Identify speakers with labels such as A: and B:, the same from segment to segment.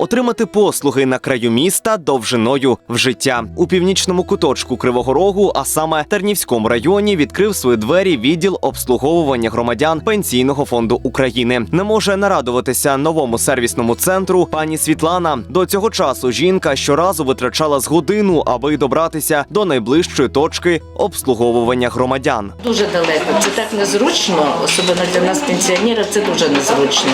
A: отримати послуги на краю міста довжиною в життя у північному куточку Кривого Рогу, а саме Тернівському районі, відкрив свої двері відділ обслуговування громадян Пенсійного фонду України. Не може нарадуватися новому сервісному центру пані Світлана. До цього часу жінка щоразу витрачала з годину, аби добратися до найближчої точки обслуговування громадян.
B: Дуже далеко. Це так незручно, особливо для нас, пенсіонерів, це дуже незручно.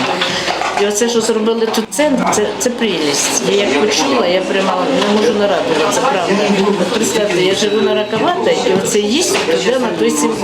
B: І оце, що зробили тут центр, це, це прелість. Я як почула, я прямо не можу нарадуватися, правда. От представте, я живу на Раковатай, і оце їсть туди на той сім'ї.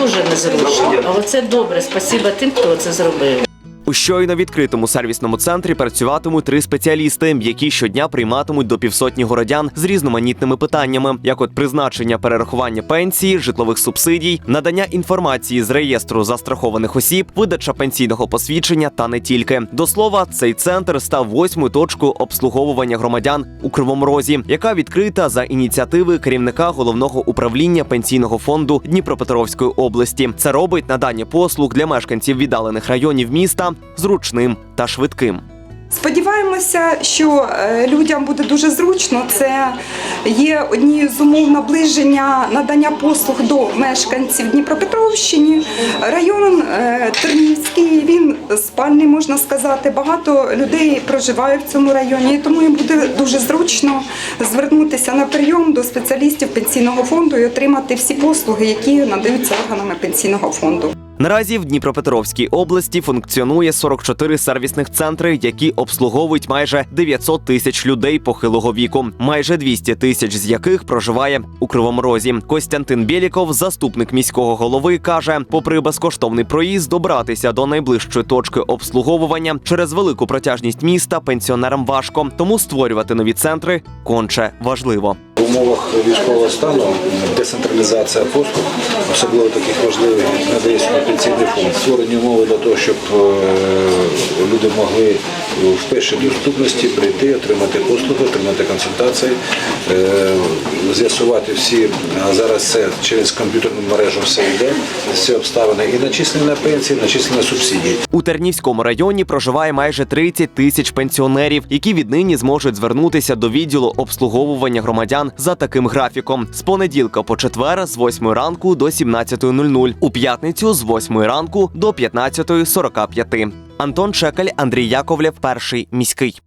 B: Дуже незручно. Але це добре. Спасибо тим, хто це зробив.
A: У щойно відкритому сервісному центрі працюватимуть три спеціалісти, які щодня прийматимуть до півсотні городян з різноманітними питаннями, як от призначення перерахування пенсії, житлових субсидій, надання інформації з реєстру застрахованих осіб, видача пенсійного посвідчення та не тільки. До слова, цей центр став восьмою точкою обслуговування громадян у Кривому Розі, яка відкрита за ініціативи керівника головного управління пенсійного фонду Дніпропетровської області. Це робить надання послуг для мешканців віддалених районів міста зручним та швидким.
C: Сподіваємося, що е, людям буде дуже зручно. Це є однією з умов наближення надання послуг до мешканців Дніпропетровщини. Район е, Тернівський, він спальний, можна сказати. Багато людей проживає в цьому районі, і тому їм буде дуже зручно звернутися на прийом до спеціалістів пенсійного фонду і отримати всі послуги, які надаються органами пенсійного фонду.
A: Наразі в Дніпропетровській області функціонує 44 сервісних центри, які обслуговують майже 900 тисяч людей похилого віку, майже 200 тисяч з яких проживає у Кривому Розі. Костянтин Бєліков, заступник міського голови, каже: попри безкоштовний проїзд, добратися до найближчої точки обслуговування через велику протяжність міста пенсіонерам важко, тому створювати нові центри конче важливо.
D: Умовах військового стану децентралізація послуг, особливо таких важливих, надається на пенсійний фонд. Створені умови для того, щоб е, люди могли в першій доступності прийти, отримати послуги, отримати консультації, е, з'ясувати всі, а зараз це через комп'ютерну мережу все йде, всі обставини і начислення пенсії, і начислення субсидій.
A: У Тернівському районі проживає майже 30 тисяч пенсіонерів, які віднині зможуть звернутися до відділу обслуговування громадян за таким графіком з понеділка по четвер з 8 ранку до 17.00, у п'ятницю з 8 ранку до 15.45. Антон Чекаль, Андрій Яковлєв, перший міський.